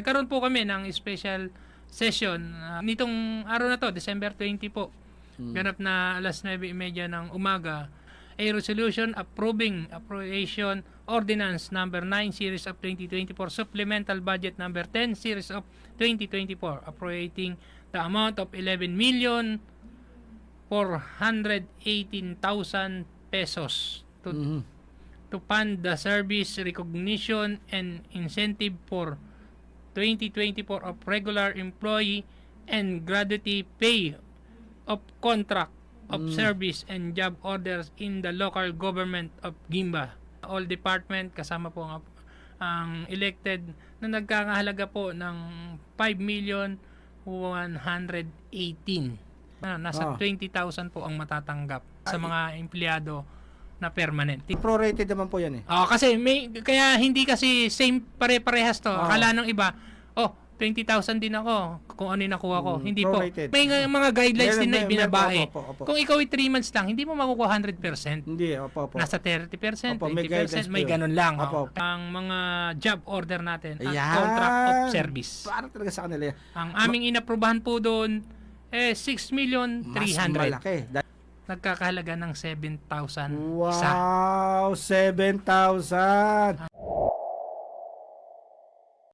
Nagkaroon po kami ng special session ah, nitong araw na to, December 20 po. Ganap na alas 9.30 ng umaga. A resolution approving appropriation ordinance number 9 series of 2024 supplemental budget number 10 series of 2024 appropriating the amount of 11 million 418,000 pesos to Mhm. to fund the service recognition and incentive for 2024 of regular employee and gratuity pay of contract of service and job orders in the local government of Gimba. All department kasama po ang, ang elected na nagkakahalaga po ng 5 million 118. Ah, nasa Ah. 20,000 po ang matatanggap sa mga empleyado na permanent. Prorated naman po yan eh. Oh, kasi may kaya hindi kasi same pare-parehas to. Oo. Akala nung iba, oh, 20,000 din ako kung ano yung nakuha ko. Mm, hindi po. prorated. May nga- mga guidelines Meron, din na meron, ibinabae. opo, opo, opo. Kung ikaw ay 3 months lang, hindi mo makukuha 100%. Hindi, opo, opo. Nasa 30%, Opo, may 20%, guidance may po yun. ganun lang. Opo. oh. Ang mga job order natin, ang Ayan. contract of service. Para talaga sa kanila yan. Ang aming inaprubahan po doon, eh, 6 million Mas 300. malaki. Nagkakahalaga ng 7,000 isa. Wow, 7,000.